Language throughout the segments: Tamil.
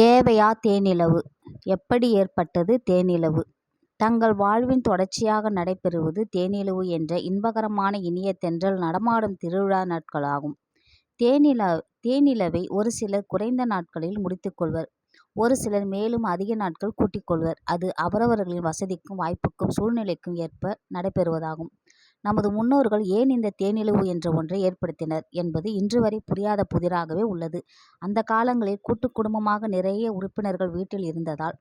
தேவையா தேனிலவு? எப்படி ஏற்பட்டது தேனிலவு? தங்கள் வாழ்வின் தொடர்ச்சியாக நடைபெறுவது தேனிலவு என்ற இன்பகரமான இனிய தென்றல் நடமாடும் திருவிழா நாட்களாகும். தேனில தேனிலவை ஒரு சிலர் குறைந்த நாட்களில் முடித்துக்கொள்வர் ஒரு சிலர் மேலும் அதிக நாட்கள் கூட்டிக்கொள்வர் அது அவரவர்களின் வசதிக்கும் வாய்ப்புக்கும் சூழ்நிலைக்கும் ஏற்ப நடைபெறுவதாகும். நமது முன்னோர்கள் ஏன் இந்த தேனிலவு என்ற ஒன்றை ஏற்படுத்தினர் என்பது இன்று வரை புரியாத புதிராகவே உள்ளது. அந்த காலங்களில் கூட்டுக் குடும்பமாக நிறைய உறுப்பினர்கள் வீட்டில் இருந்ததால்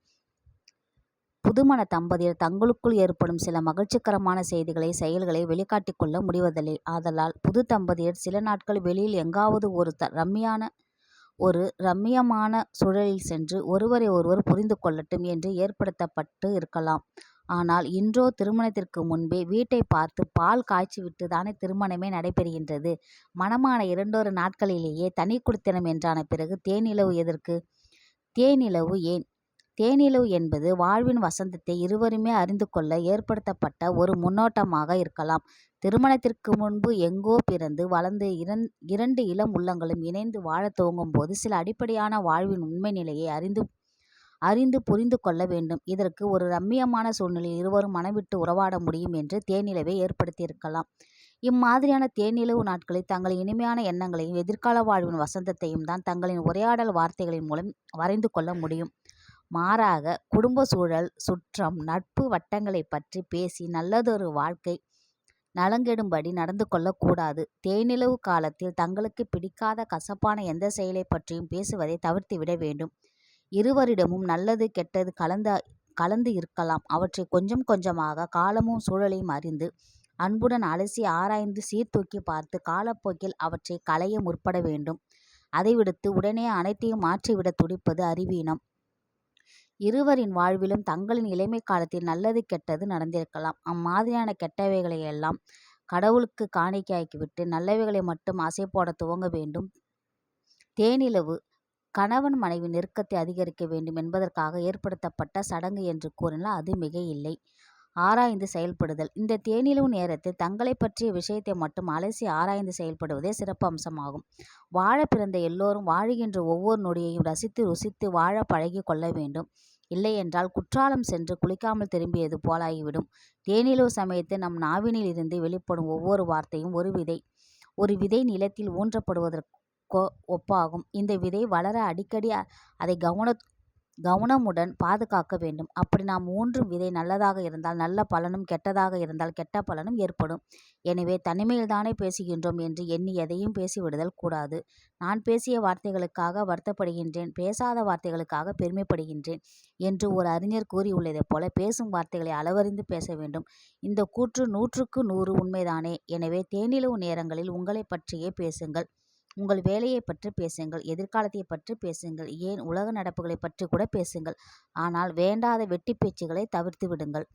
புதுமண தம்பதியர் தங்களுக்குள் ஏற்படும் சில மகிழ்ச்சிகரமான செய்திகளை செயல்களை வெளிக்காட்டிக் கொள்ள முடிவதில்லை. ஆதலால் புது தம்பதியர் சில நாட்கள் வெளியில் எங்காவது ஒரு த ரம்மியான ஒரு ரம்மியமான சூழலில் சென்று ஒருவரை ஒருவர் புரிந்து கொள்ளட்டும் என்று ஏற்படுத்தப்பட்டு இருக்கலாம். ஆனால் இன்றோ திருமணத்திற்கு முன்பே வீட்டை பார்த்து பால் காய்ச்சிவிட்டு தானே திருமணமே நடைபெறுகின்றது. மணமான இரண்டொரு நாட்களிலேயே தனிக்குடித்தனம் என்றான பிறகு தேனிலவு எதற்கு? தேனிலவு ஏன்? தேனிலவு என்பது வாழ்வின் வசந்தத்தை இருவருமே அறிந்து கொள்ள ஏற்படுத்தப்பட்ட ஒரு முன்னோட்டமாக இருக்கலாம். திருமணத்திற்கு முன்பு எங்கோ பிறந்து வளர்ந்து இரண்டு இளம் உள்ளங்களும் இணைந்து வாழத் துவங்கும் போது சில அடிப்படையான வாழ்வின் உண்மை நிலையை அறிந்து அறிந்து புரிந்து கொள்ள வேண்டும். இதற்கு ஒரு ரம்மியமான சூழ்நிலையில் இருவரும் மனவிட்டு உறவாட முடியும் என்று தேனிலவை ஏற்படுத்தியிருக்கலாம். இம்மாதிரியான தேனிலவு நாட்களில் தங்களின் இனிமையான எண்ணங்களையும் எதிர்கால வாழ்வின் வசந்தத்தையும் தான் தங்களின் உரையாடல் வார்த்தைகளின் மூலம் வரைந்து கொள்ள முடியும். மாறாக குடும்ப சூழல், சுற்றம், நட்பு வட்டங்களைப் பற்றி பேசி நல்லதொரு வாழ்க்கை நலங்கெடும்படி நடந்து கொள்ளக்கூடாது. தேனிலவு காலத்தில் தங்களுக்கு பிடிக்காத கசப்பான எந்த செயலை பற்றியும் பேசுவதை தவிர்த்து விட வேண்டும். இருவரிடமும் நல்லது கெட்டது கலந்து இருக்கலாம். அவற்றை கொஞ்சம் கொஞ்சமாக காலமும் சூழலையும் அறிந்து அன்புடன் அலசி ஆராய்ந்து சீர்தூக்கிப் பார்த்து காலப்போக்கில் அவற்றை களைய முற்பட வேண்டும். அதை விடுத்து உடனே அனைத்தையும் மாற்றிவிடத் துடிப்பது அறிவீனம். இருவரின் வாழ்விலும் தங்களின் இளமை காலத்தில் நல்லது கெட்டது நடந்திருக்கலாம். அம்மாதிரியான கெட்டவைகளையெல்லாம் கடவுளுக்கு காணிக்கையாக்கிவிட்டு நல்லவைகளை மட்டும் அசை போட துவங்க வேண்டும். தேனிலவு கணவன் மனைவி நெருக்கத்தை அதிகரிக்க வேண்டும் என்பதற்காக ஏற்படுத்தப்பட்ட சடங்கு என்று கூறினால் அது மிகையில்லை. ஆராய்ந்து செயல்படுதல் இந்த தேனிலவு நேரத்தில் தங்களைப் பற்றிய விஷயத்தை மட்டும் அலசி ஆராய்ந்து செயல்படுவதே சிறப்பு அம்சமாகும். வாழ பிறந்த எல்லோரும் வாழுகின்ற ஒவ்வொரு நொடியையும் ரசித்து ருசித்து வாழ பழகி கொள்ள வேண்டும். இல்லையென்றால் குற்றாலம் சென்று குளிக்காமல் திரும்பியது போலாகிவிடும். தேனிலவு சமயத்தில் நம் நாவினில் இருந்து வெளிப்படும் ஒவ்வொரு வார்த்தையும் ஒரு விதை. ஒரு விதை நிலத்தில் ஊன்றப்படுவதற்கு ஒப்பாகும். இந்த விதை வளர அடிக்கடி அதை கவன கவனமுடன் பாதுகாக்க வேண்டும். அப்படி நாம் ஊன்றும் விதை நல்லதாக இருந்தால் நல்ல பலனும் கெட்டதாக இருந்தால் கெட்ட பலனும் ஏற்படும். எனவே தனிமையில்தானே பேசுகின்றோம் என்று எண்ணி எதையும் பேசிவிடுதல் கூடாது. நான் பேசிய வார்த்தைகளுக்காக வருத்தப்படுகின்றேன் பேசாத வார்த்தைகளுக்காக பெருமைப்படுகின்றேன் என்று ஒரு அறிஞர் கூறியுள்ளதைப் போல பேசும் வார்த்தைகளை அளவறிந்து பேச வேண்டும். இந்த கூற்று நூற்றுக்கு நூறு உண்மைதானே. எனவே தேனிலவு நேரங்களில் உங்களைப் பற்றியே பேசுங்கள். உங்கள் வேலையைப் பற்றி பேசுங்கள். எதிர்காலத்தைப் பற்றி பேசுங்கள். ஏன் உலக நடப்புகளைப் கூட பேசுங்கள். ஆனால் வேண்டாத வெட்டிப் பேச்சுகளை தவிர்த்து விடுங்கள்.